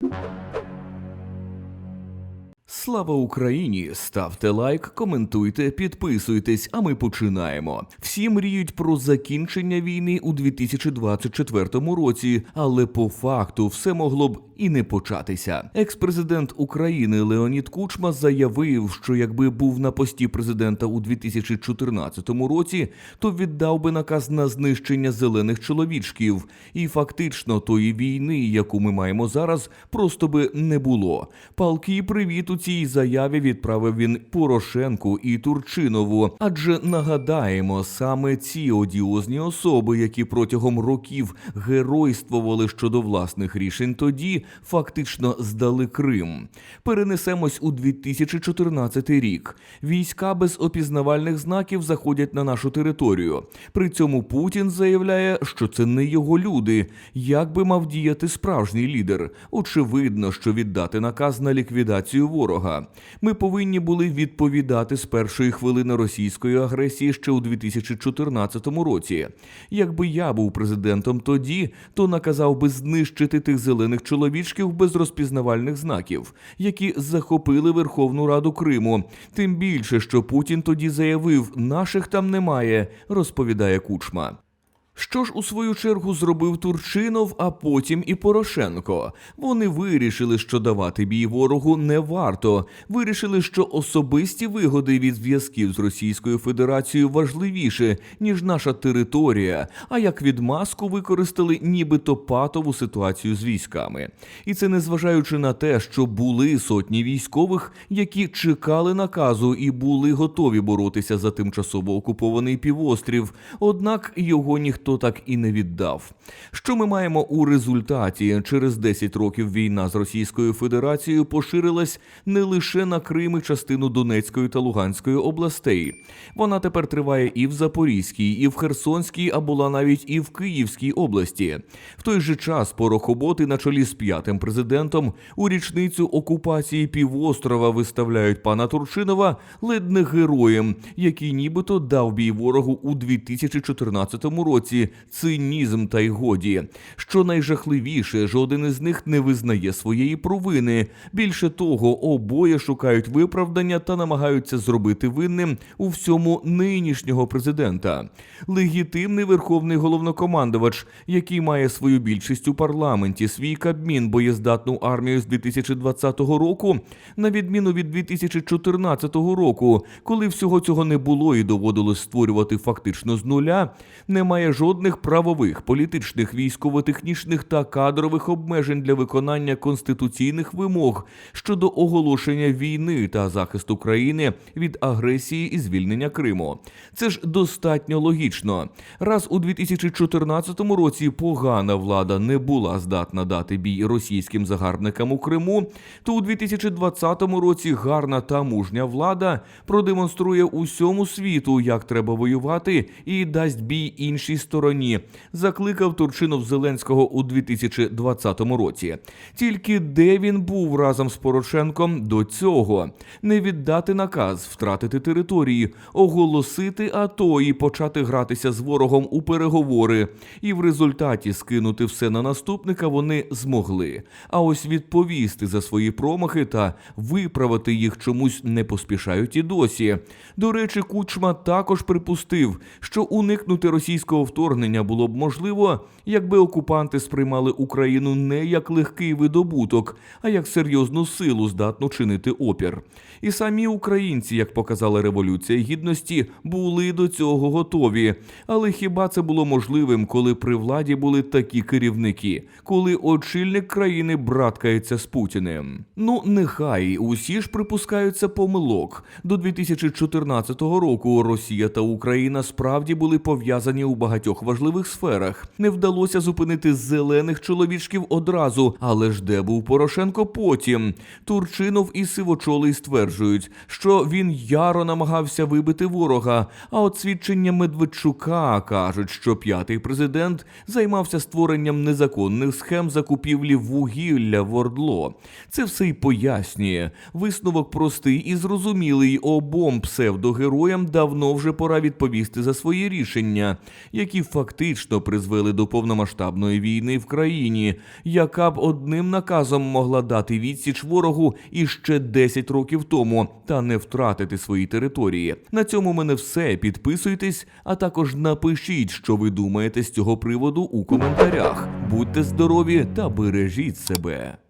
you Слава Україні! Ставте лайк, коментуйте, підписуйтесь, а ми починаємо. Всі мріють про закінчення війни у 2024 році, але по факту все могло б і не початися. Екс-президент України Леонід Кучма заявив, що якби був на пості президента у 2014 році, то віддав би наказ на знищення зелених чоловічків, і фактично тої війни, яку ми маємо зараз, просто би не було. Палкий привіт у цій заяві відправив він Порошенку і Турчинову. Адже нагадаємо, саме ці одіозні особи, які протягом років геройствували щодо власних рішень, тоді фактично здали Крим. Перенесемось у 2014 рік. Війська без опізнавальних знаків заходять на нашу територію. При цьому Путін заявляє, що це не його люди. Як би мав діяти справжній лідер? Очевидно, що віддати наказ на ліквідацію ворога. Ми повинні були відповідати з першої хвилини російської агресії ще у 2014 році. Якби я був президентом тоді, то наказав би знищити тих зелених чоловічків без розпізнавальних знаків, які захопили Верховну Раду Криму. Тим більше, що Путін тоді заявив, наших там немає, розповідає Кучма. Що ж у свою чергу зробив Турчинов, а потім і Порошенко? Вони вирішили, що давати бій ворогу не варто. Вирішили, що особисті вигоди від зв'язків з Російською Федерацією важливіше, ніж наша територія. А як відмазку використали нібито патову ситуацію з військами. І це незважаючи на те, що були сотні військових, які чекали наказу і були готові боротися за тимчасово окупований півострів. Однак його ніхто так і не віддав. Що ми маємо у результаті? Через 10 років війна з Російською Федерацією поширилась не лише на Крим і частину Донецької та Луганської областей. Вона тепер триває і в Запорізькій, і в Херсонській, а була навіть і в Київській області. В той же час порохоботи на чолі з п'ятим президентом у річницю окупації півострова виставляють пана Турчинова ледь не героєм, який нібито дав бій ворогу у 2014 році. Цинізм та й годі. Що найжахливіше, жоден із них не визнає своєї провини. Більше того, обоє шукають виправдання та намагаються зробити винним у всьому нинішнього президента. Легітимний верховний головнокомандувач, який має свою більшість у парламенті, свій кабмін, боєздатну армію з 2020 року, на відміну від 2014 року, коли всього цього не було і доводилось створювати фактично з нуля, немає жодних правових, політичних, військово-технічних та кадрових обмежень для виконання конституційних вимог щодо оголошення війни та захисту країни від агресії і звільнення Криму. Це ж достатньо логічно. Раз у 2014 році погана влада не була здатна дати бій російським загарбникам у Криму, то у 2020 році гарна та мужня влада продемонструє усьому світу, як треба воювати, і дасть бій іншій стороні. Закликав Турчинов Зеленського у 2020 році. Тільки де він був разом з Порошенком до цього не віддати наказ, втратити території, оголосити АТО і почати гратися з ворогом у переговори. І в результаті скинути все на наступника вони змогли. А ось відповісти за свої промахи та виправити їх чомусь не поспішають і досі. До речі, Кучма також припустив, що уникнути російського вторгнення було б можливо, якби окупанти сприймали Україну не як легкий видобуток, а як серйозну силу, здатну чинити опір. І самі українці, як показала революція гідності, були до цього готові. Але хіба це було можливим, коли при владі були такі керівники, коли очільник країни браткається з Путіним? Ну нехай усі ж припускаються помилок. До 2014 року Росія та Україна справді були пов'язані у багатьох важливих сферах. Не вдалося зупинити зелених чоловічків одразу, але ж де був Порошенко потім? Турчинов і Сивочолий стверджують, що він яро намагався вибити ворога. А от свідчення Медведчука кажуть, що п'ятий президент займався створенням незаконних схем закупівлі вугілля в Ордло. Це все й пояснює. Висновок простий і зрозумілий. Обом псевдогероям давно вже пора відповісти за свої рішення, які фактично призвели до повномасштабної війни в країні, яка б одним наказом могла дати відсіч ворогу іще 10 років тому та не втратити свої території. На цьому мене все. Підписуйтесь, а також напишіть, що ви думаєте з цього приводу у коментарях. Будьте здорові та бережіть себе.